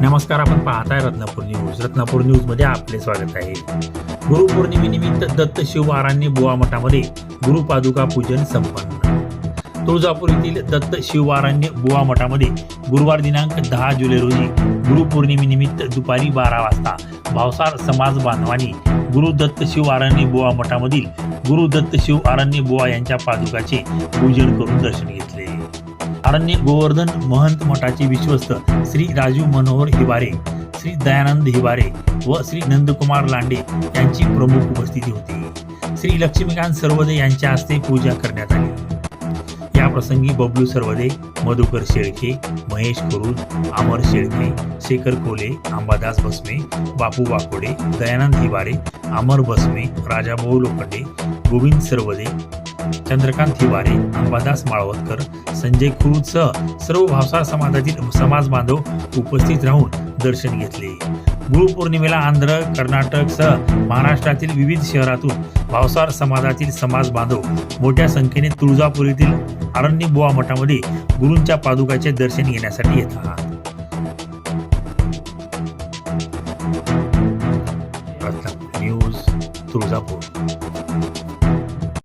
नमस्कार आपण पाहताय रत्नापूर न्यूज. रत्नापूर न्यूजमध्ये आपले स्वागत आहे. गुरुपौर्णिमेनिमित्त दत्त शिववारांनी बुवा मठामध्ये गुरुपादुका पूजन संपन्न. तुळजापूर येथील दत्त शिववारांनी बुवा मठामध्ये गुरुवार दिनांक दहा जुलै रोजी गुरुपौर्णिमेनिमित्त दुपारी बारा वाजता भावसार समाज बांधवांनी गुरु दत्त शिववारांनी बुवा मठामधील गुरु दत्त शिव आरण्य बुवा यांच्या पादुकाचे पूजन करून दर्शन घेतले. अरण्य गोवर्धन महंत मठाचे विश्वस्त श्री राजू मनोहर हिवारे श्री दयानंद हिवारे व श्री नंदकुमार लांडे यांची प्रमुख उपस्थिती होती. श्री लक्ष्मीकांत सर्वदे यांच्या हस्ते पूजा करण्यात आली. या प्रसंगी बबलू सर्वदे मधुकर शेळके महेश कुरुल अमर शेळके शेखर कोले अंबादास बसमे बापू वाकोडे दयानंद हिवारे अमर बसमे राजाभाऊ लोखंडे गोविंद सर्वदे चंद्रकांत हिवारे अंबादास माळवतकर संजय खुरूदसह सर्व भावसार समाजातील समाज बांधव उपस्थित राहून दर्शन घेतले. गुरुपौर्णिमेला आंध्र कर्नाटकसह महाराष्ट्रातील विविध शहरातून भावसार समाजातील समाज बांधव मोठ्या संख्येने तुळजापूर येथील अरण्य बुवा मठामध्ये गुरूंच्या पादुकाचे दर्शन घेण्यासाठी येतात. आहात न्यूज तुळजापूर.